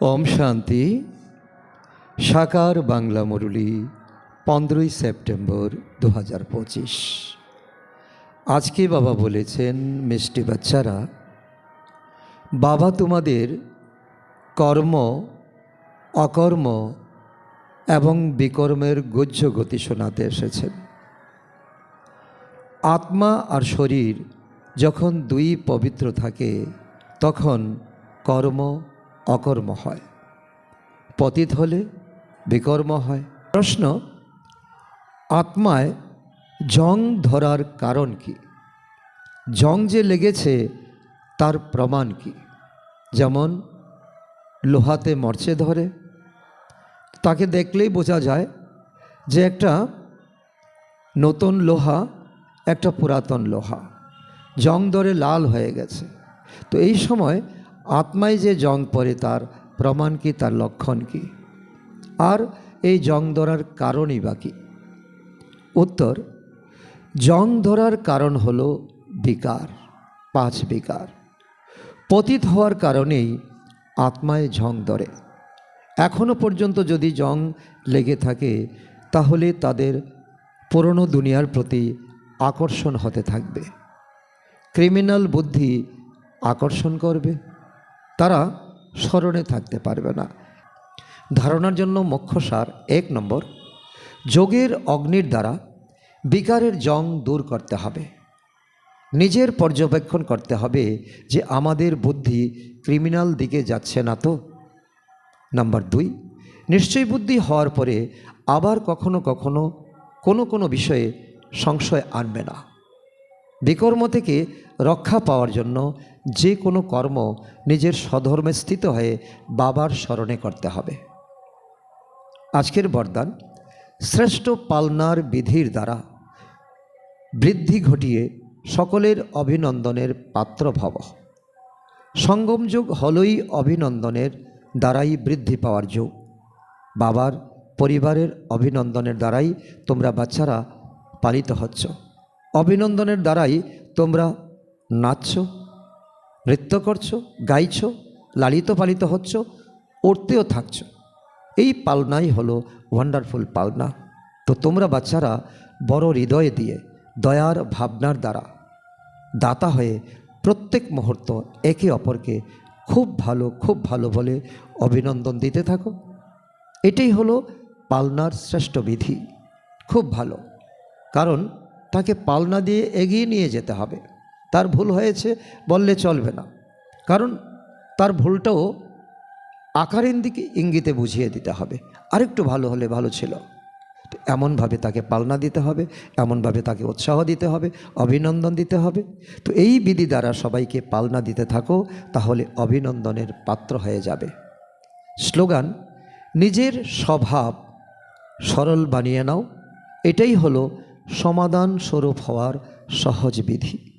ওম শান্তি। সাকার বাংলা মুরলি, পনেরোই সেপ্টেম্বর দু হাজার পঁচিশ। আজকে বাবা বলেছেন, মিষ্টি বাচ্চারা, বাবা তোমাদের কর্ম, অকর্ম এবং বিকর্মের গুজ্জ গতি শোনাতে এসেছেন। আত্মা আর শরীর যখন দুই পবিত্র থাকে, তখন কর্ম অকর্ম হয়। পতিত হলে বিকর্ম হয়। প্রশ্ন, আত্মায় জং ধরার কারণ কি? জং যে লেগেছে, তার প্রমাণ কি? যেমন, লোহাতে মরচে ধরে। তাকে দেখলেই বোঝা যায় যে একটা নতুন লোহা, একটা পুরাতন লোহা। জং ধরে লাল হয়ে গেছে। তো এই সময় আত্মায় যে জং পড়ে তার প্রমাণ কি, তার লক্ষণ কি? আর এই জং ধরার কারণই বাকি উত্তর, জং ধরার কারণ হল বিকার, পাঁচ বিকার। পতিত হওয়ার কারণেই আত্মায় জং ধরে। এখনও পর্যন্ত যদি জং লেগে থাকে, তাহলে তাদের পুরনো দুনিয়ার প্রতি আকর্ষণ হতে থাকবে। ক্রিমিনাল বুদ্ধি আকর্ষণ করবে। তারা স্মরণে থাকতে পারবে না। ধারণার জন্য মুখ্য সার এক নম্বর, যোগের অগ্নির দ্বারা বিকারের জং দূর করতে হবে। নিজের পর্যবেক্ষণ করতে হবে যে আমাদের বুদ্ধি ক্রিমিনাল দিকে যাচ্ছে না তো। নাম্বার দুই, নিশ্চয় বুদ্ধি হওয়ার পরে আবার কখনো কখনো কোনো কোনো বিষয়ে সংশয় আনবে না। বিকর্ম থেকে রক্ষা পাওয়ার জন্য যে কোনো কর্ম নিজের স্বধর্মে স্থিত হয়ে বাবার স্মরণে করতে হবে। আজকের বরদান, শ্রেষ্ঠ পালনার বিধির দ্বারা বৃদ্ধি ঘটিয়ে সকলের অভিনন্দনের পাত্র ভব। সঙ্গম যুগ হলই অভিনন্দনের দ্বারাই বৃদ্ধি পাওয়ার যুগ। বাবার পরিবারের অভিনন্দনের দ্বারাই তোমরা বাচ্চারা পালিত হচ্ছ। অভিনন্দনের দ্বারাই তোমরা নাচছ। নৃত্য করছ, গাইছো, লালিত পালিত হচ্ছ উঠতেও থাকছ। এই পালনাই হলো ওয়ান্ডারফুল পালনা। তো তোমরা বাচ্চারা বড় হৃদয় দিয়ে দয়ার ভাবনার দ্বারা দাতা হয়ে প্রত্যেক মুহূর্ত একে অপরকে খুব ভালো খুব ভালো বলে অভিনন্দন দিতে থাকো। এটাই হলো পালনার শ্রেষ্ঠ বিধি। খুব ভালো। কারণ তাকে পালনা দিয়ে এগিয়ে নিয়ে যেতে হবে। তার ভুল হয়েছে বললে চলবে না। কারণ তার ভুলটাও আকারের দিকে ইঙ্গিতে বুঝিয়ে দিতে হবে। আরেকটু ভালো হলে ভালো ছিল। এমনভাবে তাকে পালনা দিতে হবে, এমনভাবে তাকে উৎসাহ দিতে হবে, অভিনন্দন দিতে হবে। তো এই বিধি দ্বারা সবাইকে পালনা দিতে থাকো, তাহলে অভিনন্দনের পাত্র হয়ে যাবে। স্লোগান, নিজের স্বভাব সরল বানিয়ে নাও। এটাই হলো সমাধান স্বরূপ হওয়ার সহজ বিধি।